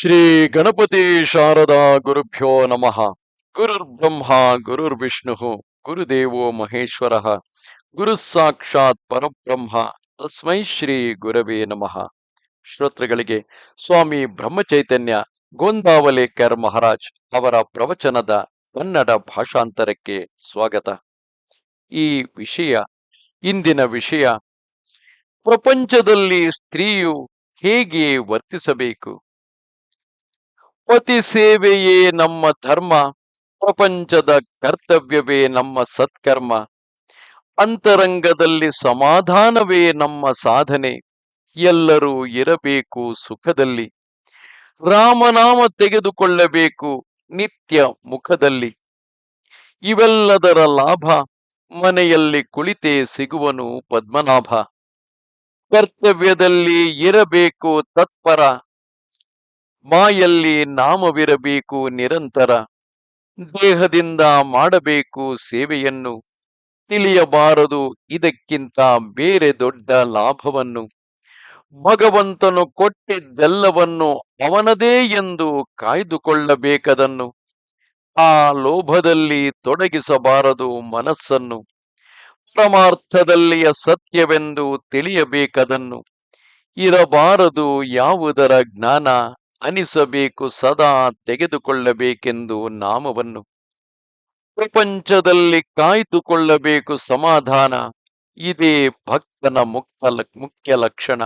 ಶ್ರೀ ಗಣಪತಿ ಶಾರದಾ ಗುರುಭ್ಯೋ ನಮಃ. ಗುರುರ್ಬ್ರಹ್ಮ ಗುರುರ್ವಿಷ್ಣು ಗುರುದೇವೋ ಮಹೇಶ್ವರ. ಗುರು ಸಾಕ್ಷಾತ್ ಪರಬ್ರಹ್ಮ, ತಸ್ಮೈ ಶ್ರೀ ಗುರವೇ ನಮಃ. ಶ್ರೋತೃಗಳಿಗೆ, ಸ್ವಾಮಿ ಬ್ರಹ್ಮಚೈತನ್ಯ, ಗೋಂದಾವಲೇಕರ್ ಮಹಾರಾಜ್ ಅವರ ಪ್ರವಚನದ ಕನ್ನಡ ಭಾಷಾಂತರಕ್ಕೆ ಸ್ವಾಗತ. ಈ ವಿಷಯ, ಇಂದಿನ ವಿಷಯ, ಪ್ರಪಂಚದಲ್ಲಿ ಸ್ತ್ರೀಯು ಹೇಗೆ ವರ್ತಿಸಬೇಕು? ಪತಿ ಸೇವೆಯೇ ನಮ್ಮ ಧರ್ಮ, ಪ್ರಪಂಚದ ಕರ್ತವ್ಯವೇ ನಮ್ಮ ಸತ್ಕರ್ಮ. ಅಂತರಂಗದಲ್ಲಿ ಸಮಾಧಾನವೇ ನಮ್ಮ ಸಾಧನೆ, ಎಲ್ಲರೂ ಇರಬೇಕು ಸುಖದಲ್ಲಿ. ರಾಮನಾಮ ತೆಗೆದುಕೊಳ್ಳಬೇಕು ನಿತ್ಯ ಮುಖದಲ್ಲಿ. ಇವೆಲ್ಲದರ ಲಾಭ ಮನೆಯಲ್ಲಿ ಕುಳಿತೇ ಸಿಗುವನು ಪದ್ಮನಾಭ. ಕರ್ತವ್ಯದಲ್ಲಿ ಇರಬೇಕು ತತ್ಪರ. ಮಾಯಲ್ಲಿ ನಾಮವಿರಬೇಕು ನಿರಂತರ, ದೇಹದಿಂದ ಮಾಡಬೇಕು ಸೇವೆಯನ್ನು. ತಿಳಿಯಬಾರದು ಇದಕ್ಕಿಂತ ಬೇರೆ ದೊಡ್ಡ ಲಾಭವನ್ನು. ಭಗವಂತನು ಕೊಟ್ಟಿದ್ದೆಲ್ಲವನ್ನು ಅವನದೇ ಎಂದು ಕಾಯ್ದುಕೊಳ್ಳಬೇಕದನ್ನು. ಆ ಲೋಭದಲ್ಲಿ ತೊಡಗಿಸಬಾರದು ಮನಸ್ಸನ್ನು. ಪರಮಾರ್ಥದಲ್ಲಿಯ ಸತ್ಯವೆಂದು ತಿಳಿಯಬೇಕದನ್ನು. ಇರಬಾರದು ಯಾವುದರ ಜ್ಞಾನ. ಅನಿಸಬೇಕು, ಸದಾ ತೆಗೆದುಕೊಳ್ಳಬೇಕೆಂದು ನಾಮವನ್ನು. ಪ್ರಪಂಚದಲ್ಲಿ ಕಾಯ್ದುಕೊಳ್ಳಬೇಕು ಸಮಾಧಾನ, ಇದೇ ಭಕ್ತನ ಮುಕ್ತ ಮುಖ್ಯ ಲಕ್ಷಣ.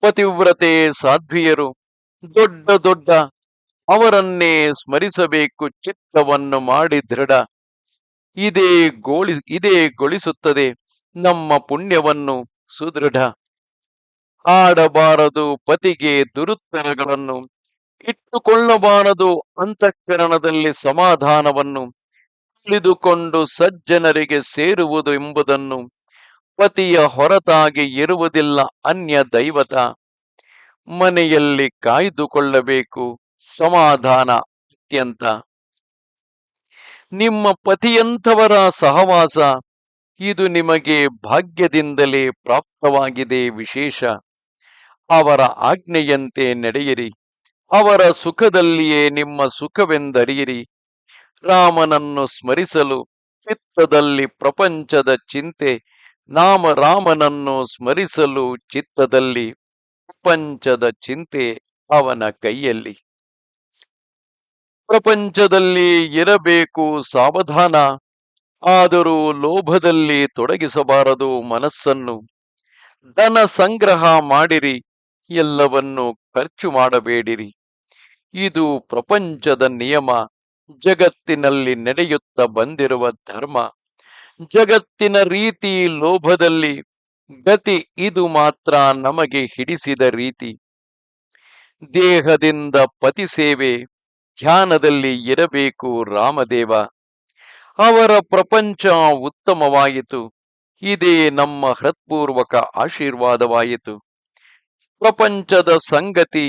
ಪತಿವ್ರತೆ ಸಾಧ್ವಿಯರು, ದೊಡ್ಡ ದೊಡ್ಡ, ಅವರನ್ನೇ ಸ್ಮರಿಸಬೇಕು ಚಿತ್ತವನ್ನು ಮಾಡಿ ದೃಢ. ಇದೇ ಗೋಳಿ, ಇದೇ ಗೊಳಿಸುತ್ತದೆ, ನಮ್ಮ ಪುಣ್ಯವನ್ನು ಸುದೃಢ. ಆಡಬಾರದು ಪತಿಗೆ ದುರುತ್ತರಗಳನ್ನು ಇಟ್ಟುಕೊಳ್ಳಬಾರದು, ಅಂತಃಕರಣದಲ್ಲಿ ಸಮಾಧಾನವನ್ನು ತಿಳಿದುಕೊಂಡು ಸಜ್ಜನರಿಗೆ ಸೇರುವುದು ಎಂಬುದನ್ನು ಪತಿಯ ಹೊರತಾಗಿ ಇರುವುದಿಲ್ಲ, ಅನ್ಯ ದೈವತ. ಮನೆಯಲ್ಲಿ ಕಾಯ್ದುಕೊಳ್ಳಬೇಕು, ಸಮಾಧಾನ ಅತ್ಯಂತ ನಿಮ್ಮ ಪತಿಯಂಥವರ ಸಹವಾಸ, ಇದು ನಿಮಗೆ ಭಾಗ್ಯದಿಂದಲೇ ಪ್ರಾಪ್ತವಾಗಿದೆ ವಿಶೇಷ. ಅವರ ಆಜ್ಞೆಯಂತೆ ನಡೆಯಿರಿ. ಅವರ ಸುಖದಲ್ಲಿಯೇ ನಿಮ್ಮ ಸುಖವೆಂದರಿಯಿರಿ. ರಾಮನನ್ನು ಸ್ಮರಿಸಲು ಚಿತ್ತದಲ್ಲಿ ಪ್ರಪಂಚದ ಚಿಂತೆ, ನಾಮ ರಾಮನನ್ನು ಸ್ಮರಿಸಲು ಚಿತ್ತದಲ್ಲಿ ಪ್ರಪಂಚದ ಚಿಂತೆ ಅವನ ಕೈಯಲ್ಲಿ. ಪ್ರಪಂಚದಲ್ಲಿ ಇರಬೇಕು ಸಾವಧಾನ, ಆದರೂ ಲೋಭದಲ್ಲಿ ತೊಡಗಿಸಬಾರದು ಮನಸ್ಸನ್ನು. ಧನ ಸಂಗ್ರಹ ಮಾಡಿರಿ ಎಲ್ಲವನ್ನು ಖರ್ಚು ಮಾಡಬೇಡಿರಿ. ಇದು ಪ್ರಪಂಚದ ನಿಯಮ, ಜಗತ್ತಿನಲ್ಲಿ ನಡೆಯುತ್ತ ಬಂದಿರುವ ಧರ್ಮ. ಜಗತ್ತಿನ ರೀತಿ ಲೋಭದಲ್ಲಿ ಗತಿ ಇದು ಮಾತ್ರ ನಮಗೆ ಹಿಡಿಸಿದ ರೀತಿ. ದೇಹದಿಂದ ಪತಿ ಸೇವೆ, ಧ್ಯಾನದಲ್ಲಿ ಇರಬೇಕು ರಾಮದೇವ. ಅವರ ಪ್ರಪಂಚ ಉತ್ತಮವಾಯಿತು. ಇದೇ ನಮ್ಮ ಹೃತ್ಪೂರ್ವಕ ಆಶೀರ್ವಾದವಾಯಿತು. ಪ್ರಪಂಚದ ಸಂಗತಿ,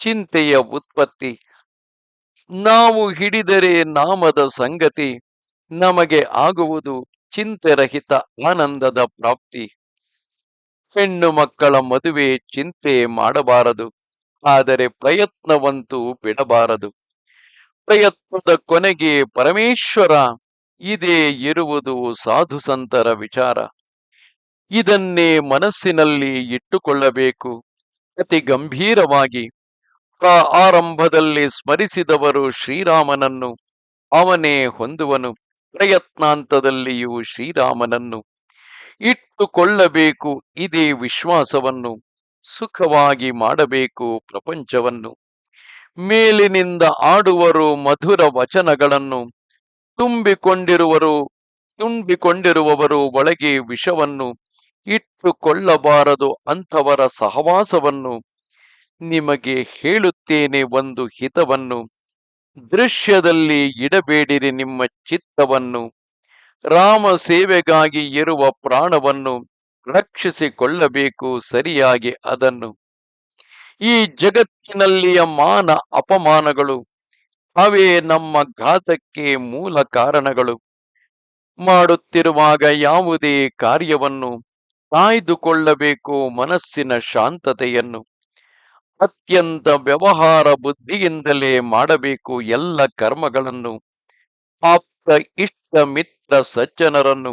ಚಿಂತೆಯ ಉತ್ಪತ್ತಿ. ನಾವು ಹಿಡಿದರೆ ನಾಮದ ಸಂಗತಿ, ನಮಗೆ ಆಗುವುದು ಚಿಂತೆರಹಿತ ಆನಂದದ ಪ್ರಾಪ್ತಿ. ಹೆಣ್ಣು ಮಕ್ಕಳ ಮದುವೆ ಚಿಂತೆ ಮಾಡಬಾರದು, ಆದರೆ ಪ್ರಯತ್ನವಂತೂ ಬಿಡಬಾರದು. ಪ್ರಯತ್ನದ ಕೊನೆಗೆ ಪರಮೇಶ್ವರ, ಇದೇ ಇರುವುದು ಸಾಧು ಸಂತರ ವಿಚಾರ. ಇದನ್ನೇ ಮನಸ್ಸಿನಲ್ಲಿ ಇಟ್ಟುಕೊಳ್ಳಬೇಕು. ಅತಿ ಗಂಭೀರವಾಗಿ ಆರಂಭದಲ್ಲಿ ಸ್ಮರಿಸಿದವರು ಶ್ರೀರಾಮನನ್ನು. ಅವನೇ ಹೊಂದುವನು, ಪ್ರಯತ್ನಾಂತದಲ್ಲಿಯೂ ಶ್ರೀರಾಮನನ್ನು. ಇಟ್ಟುಕೊಳ್ಳಬೇಕು ಇದೇ ವಿಶ್ವಾಸವನ್ನು, ಸುಖವಾಗಿ ಮಾಡಬೇಕು ಪ್ರಪಂಚವನ್ನು. ಮೇಲಿನಿಂದ ಆಡುವರು ಮಧುರ ವಚನಗಳನ್ನು, ತುಂಬಿಕೊಂಡಿರುವರು, ತುಂಬಿಕೊಂಡಿರುವವರು ಒಳಗೆ ವಿಷವನ್ನು ಇಟ್ಟುಕೊಳ್ಳಬಾರದು ಅಂಥವರ ಸಹವಾಸವನ್ನು ನಿಮಗೆ ಹೇಳುತ್ತೇನೆ ಒಂದು ಹಿತವನ್ನು. ದೃಶ್ಯದಲ್ಲಿ ಇಡಬೇಡಿರಿ ನಿಮ್ಮ ಚಿತ್ತವನ್ನು. ರಾಮ ಸೇವೆಗಾಗಿ ಇರುವ ಪ್ರಾಣವನ್ನು ರಕ್ಷಿಸಿಕೊಳ್ಳಬೇಕು ಸರಿಯಾಗಿ ಅದನ್ನು. ಈ ಜಗತ್ತಿನಲ್ಲಿಯ ಮಾನ ಅಪಮಾನಗಳು ಅವೇ ನಮ್ಮ ಘಾತಕ್ಕೆ ಮೂಲ ಕಾರಣಗಳು. ಮಾಡುತ್ತಿರುವಾಗ ಯಾವುದೇ ಕಾರ್ಯವನ್ನು ಕಾಯ್ದುಕೊಳ್ಳಬೇಕು ಮನಸ್ಸಿನ ಶಾಂತತೆಯನ್ನು. ಅತ್ಯಂತ ವ್ಯವಹಾರ ಬುದ್ಧಿಯಿಂದಲೇ ಮಾಡಬೇಕು ಎಲ್ಲ ಕರ್ಮಗಳನ್ನು. ಆಪ್ತ ಇಷ್ಟ, ಮಿತ್ರ, ಸಜ್ಜನರನ್ನು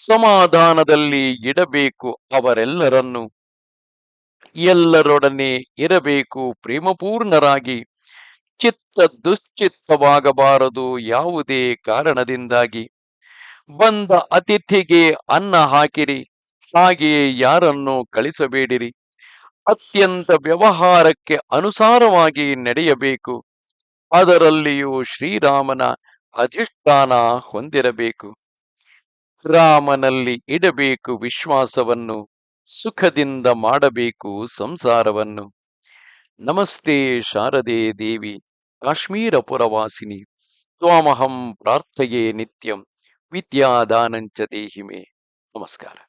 ಸಮಾಧಾನದಲ್ಲಿ ಇಡಬೇಕು ಅವರೆಲ್ಲರನ್ನು. ಎಲ್ಲರೊಡನೆ ಇರಬೇಕು ಪ್ರೇಮಪೂರ್ಣರಾಗಿ. ಚಿತ್ತ ದುಶ್ಚಿತ್ತವಾಗಬಾರದು ಯಾವುದೇ ಕಾರಣದಿಂದಾಗಿ. ಬಂದ ಅತಿಥಿಗೆ ಅನ್ನ ಹಾಕಿರಿ. ಹಾಗೆಯೇ ಯಾರನ್ನು ಕಳಿಸಬೇಡಿರಿ. ಅತ್ಯಂತ ವ್ಯವಹಾರಕ್ಕೆ ಅನುಸಾರವಾಗಿ ನಡೆಯಬೇಕು. ಅದರಲ್ಲಿಯೂ ಶ್ರೀರಾಮನ ಅಧಿಷ್ಠಾನ ಹೊಂದಿರಬೇಕು. ರಾಮನಲ್ಲಿ ಇಡಬೇಕು ವಿಶ್ವಾಸವನ್ನು, ಸುಖದಿಂದ ಮಾಡಬೇಕು ಸಂಸಾರವನ್ನು. ನಮಸ್ತೆ ಶಾರದೆ ದೇವಿ ಕಾಶ್ಮೀರ ಪುರವಾಸಿನಿ ತ್ವಾಮಹಂ ಪ್ರಾರ್ಥೆಯೇ ನಿತ್ಯಂ, ವಿದ್ಯಾದಾನಂಚ ದೇಹಿಮೆ. ನಮಸ್ಕಾರ.